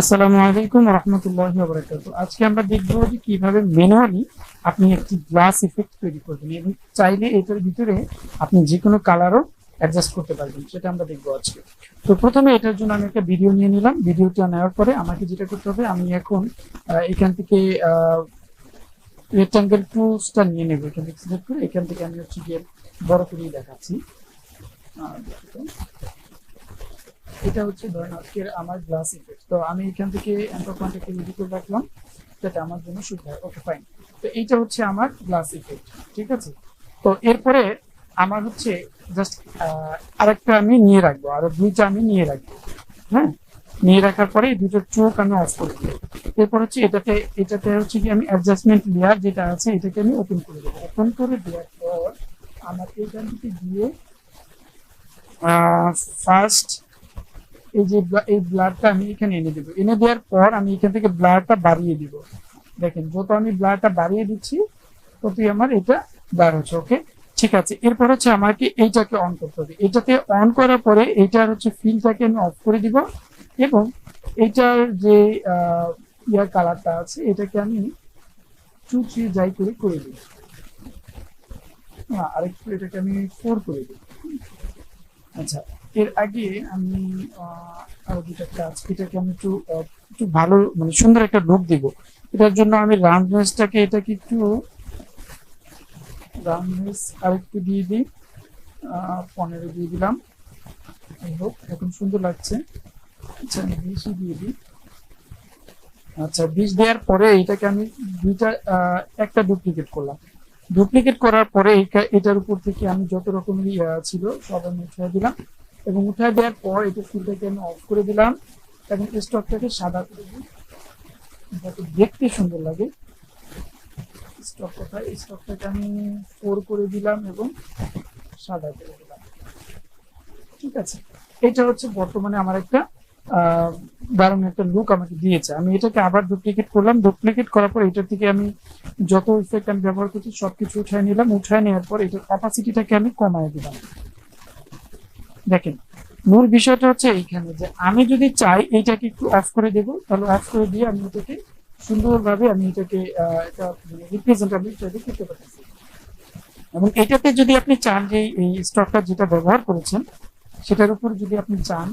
আসসালামু আলাইকুম রহমতুল্লাহ বরকাত আজকে আমরা দেখব যে কীভাবে ম্যানুয়ালি আপনি একটি গ্লাস ইফেক্ট তৈরি করবেন এবং চাইলে এটার ভিতরে আপনি যে কোনো কালারও অ্যাডজাস্ট করতে পারবেন, সেটা আমরা দেখব আজকে। তো প্রথমে এটার জন্য আমি একটা ভিডিও নিয়ে নিলাম। ভিডিওটা নেওয়ার পরে আমাকে যেটা করতে হবে, আমি এখন এখান থেকে রেক্টাঙ্গেল টুলসটা নিয়ে নেব। এখান থেকে সিলেক্ট করে এখান থেকে আমি হচ্ছে গিয়ে বড় করেই দেখাচ্ছি। এটা হচ্ছে ধরেন আজকের আমার গ্লাস ইফেক্ট তো আমি এখান থেকে অ্যাঙ্কর পয়েন্টকে রেডি করে রাখলাম, যাতে আমার জন্য সুবিধা ওকে ফাইন তো এইটা হচ্ছে আমার গ্লাস ইফেক্ট ঠিক আছে? তো এরপরে আমার হচ্ছে জাস্ট আরেকটা আমি নিয়ে রাখব, আর দুইটা আমি নিয়ে রাখব হ্যাঁ? নিয়ে রাখার পরে দুটো চোখ আমি অফ করে দেবো। এরপর হচ্ছে এটাতে এটাতে হচ্ছে কি আমি অ্যাডজাস্টমেন্ট লেয়ার যেটা আছে, এটাকে আমি ওপেন করে দেবো। ওপেন করে দেওয়ার পর আমাকে এখান থেকে দিয়ে ফার্স্ট এই যে এই ব্লাডটা আমি এখানে এনে দেবো। এনে দেওয়ার পর আমি এখান থেকে ব্লাডটা বাড়িয়ে দিব। দেখেন যত আমি ব্লাডটা বাড়িয়ে দিচ্ছি ততই আমার এটা ব্লাড হচ্ছে ওকে ঠিক আছে, এরপর হচ্ছে আমাকে এইটাকে অন করতে হবে। এটাতে অন করার পরে এইটার হচ্ছে ফিলটাকে আমি অফ করে দিব এবং এইটার যে ইয়ার কালারটা আছে, এটাকে আমি চুচি যাই করে করে দিই হ্যাঁ আরেকটু এটাকে আমি ফোর করে দিই আচ্ছা এর আগে আমি আরও দুটা কাজ, এটাকে আমি একটু একটু ভালো মানে সুন্দর একটা লুক দিব। এটার জন্য আমি রাউন্ডনেসটাকে এটাকে একটু রাউন্ডনেস আরেকটু দিয়ে দিই। পনেরো দিয়ে দিলাম। হোক, এখন সুন্দর লাগছে। আচ্ছা আমি বিশই দিয়ে দিই। আচ্ছা বিষ দেওয়ার পরে এটাকে আমি দুইটা একটা ডুপ্লিকেট করলাম। ডুপ্লিকেট করার পরে এটার উপর থেকে আমি যত রকমের ছিল, সব আমি উঠিয়ে দিলাম। এবং উঠিয়ে দেওয়ার পর এটা ফুলটাকে আমি অফ করে দিলাম এবং স্টকটাকে সাদা করে দিই যাতে দেখতে সুন্দর লাগে। স্টক কোথায় স্টকটাকে আমি ফোর করে দিলাম এবং সাদা করে দিলাম। ঠিক আছে? এটা হচ্ছে বর্তমানে আমার একটা দারুণ একটা লুক আমাকে দিয়েছে। আমি এটাকে আবার ডুপ্লিকেট করলাম। ডুপ্লিকেট করার পর এটার থেকে আমি যত ইফেক্ট আমি ব্যবহার করছি সবকিছু উঠায় নিলাম। উঠায় নেওয়ার পর এটার ক্যাপাসিটিটাকে আমি কমায় দিলাম। দেখেন, মূল বিষয়টা হচ্ছে এইখানে যে আমি যদি চাই এইটাকে একটু অফ করে দেবো, তাহলে অফ করে দিয়ে আমি এটাকে সুন্দরভাবে আমি এটাকে এটা রিপ্রেজেন্ট আমি এটাকে করতে পারতেছি। এবং এটাতে যদি আপনি চান যে এই স্টকটা যেটা ব্যবহার করেছেন, সেটার উপর যদি আপনি চান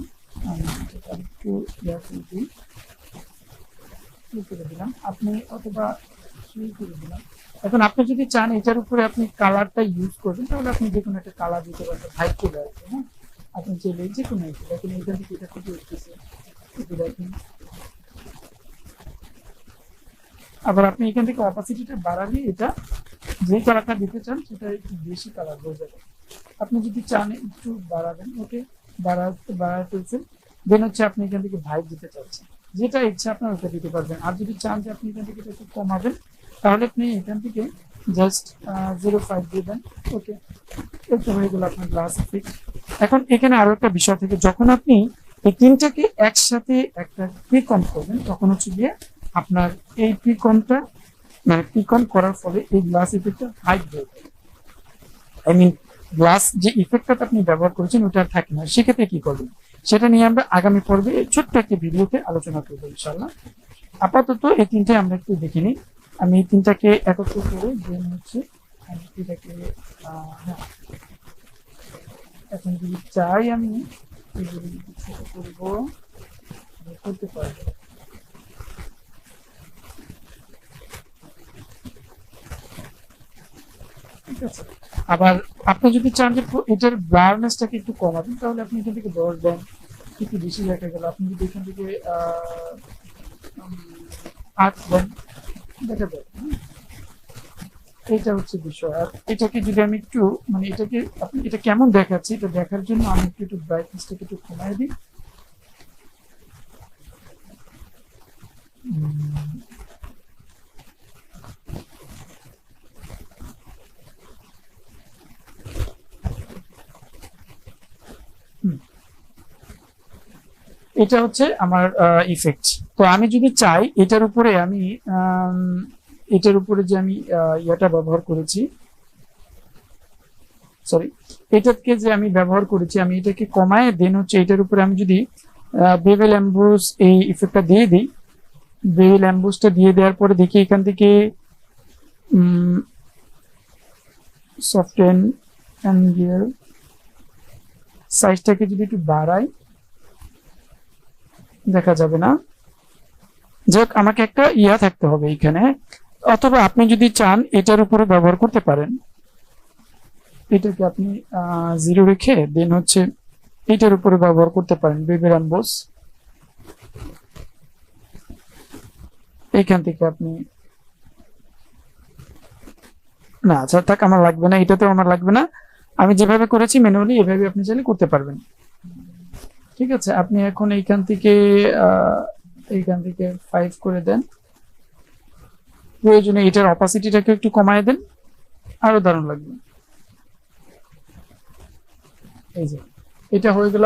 করে দিলাম। আপনি অথবা দিলাম। এখন আপনি যদি চান এটার উপরে আপনি কালারটা ইউজ করবেন, তাহলে আপনি যে কোনো একটা কালার দিতে পারবেন হাইট চলে আসবে হ্যাঁ? আপনি চাইলে যে কোনো দেখেন এইখান থেকে এটা ফুটে উঠতেছে। একটু দেখেন। আবার আপনি এখান থেকে অপাসিটিটা বাড়ালে এটা যে কালারটা দিতে চান, সেটা একটু বেশি কালার হয়ে যাবে। আপনি যদি চান একটু বাড়াবেন ওকে বাড়াতে বাড়াতে ফেলছেন দেন হচ্ছে আপনি এখান থেকে ভাইব দিতে চাচ্ছেন। যেটা ইচ্ছা আপনার ওটা দিতে পারবেন। আর যদি চান যে আপনি এখান থেকে একটু কমাবেন, তাহলে আপনি এখান থেকে জাস্ট জিরো ফাইভ দিয়ে দেন ওকে একটু হয়ে গেল আপনার গ্লাস ইফেক্ট এখন এখানে আরও একটা বিষয় থেকে, যখন আপনি এই তিনটাকে একসাথে একটা প্রিকম করবেন, তখন হচ্ছে গিয়ে আপনার এই প্রিকমটা মানে প্রিকম করার ফলে এই গ্লাস ইফেক্টটা হাইট হয়ে আই মিন গ্লাস যে ইফেক্টটা আপনি ব্যবহার করেছেন, ওটা আর থাকে না। সেক্ষেত্রে কি করবেন? সেটা নিয়ে আমরা আগামী পর্বে ছোট্ট একটি ভিডিওতে আলোচনা করব ইনশাল্লাহ আপাতত এই তিনটাই আমরা একটু দেখে নিই। আমি এই তিনটাকে একত্র করে, দেন হচ্ছে আমি এটাকে হ্যাঁ। এখন যদি চাই আমি করব করতে পারব। ঠিক আছে। আবার আপনি যদি চান যে এটার ব্লারনেসটাকে একটু কমাবেন, তাহলে আপনি এখান থেকে দশ দেন একটু বেশি দেখা গেল। আপনি যদি এখান থেকে আট দেন দেখা যায়। এইটা হচ্ছে বিষয়। আর এটাকে যদি আমি একটু মানে এটাকে আপনি এটা কেমন দেখাচ্ছি এটা দেখার জন্য আমি একটু একটু ব্রাইটনেসটাকে একটু কমাই দিই। এটা হচ্ছে আমার ইফেক্ট তো আমি যদি চাই এটার উপরে আম, এটার উপরে যে আমি ইয়াটা ব্যবহার করেছি সরি এটাকে যে আমি ব্যবহার করেছি, আমি এটাকে কমায় দেন হচ্ছে এটার উপরে আমি যদি বেবেল অ্যাম্বুস এই ইফেক্টটা দিয়ে দিই বেবেল অ্যাম্বুসটা দিয়ে দেওয়ার পরে দেখি এখান থেকে সফটেন অ্যাঙ্গেল সাইজটাকে যদি একটু বাড়াই, দেখা যাবে না। যাক, আমাকে একটা ইয়া থাকতে হবে এখানে। অথবা আপনি যদি চান, এটার উপরে ব্যবহার করতে পারেন। এটাকে আপনি জিরো রেখে দেন হচ্ছে এটার উপরে ব্যবহার করতে পারেন বিবেরান বোস এখান থেকে আপনি, না আচ্ছা থাক, আমার লাগবে না, এটাতেও আমার লাগবে না। আমি যেভাবে করেছি ম্যানুয়ালি, এভাবে আপনি চাইলে করতে পারবেন। ঠিক আছে, আপনি এখন এইখান থেকে এইখান থেকে ফাইভ করে দেন। প্রয়োজনে এটার অপাসিটিটাকে একটু কমায় দেন। আরও দারুণ লাগবে। এই যে এটা হয়ে গেল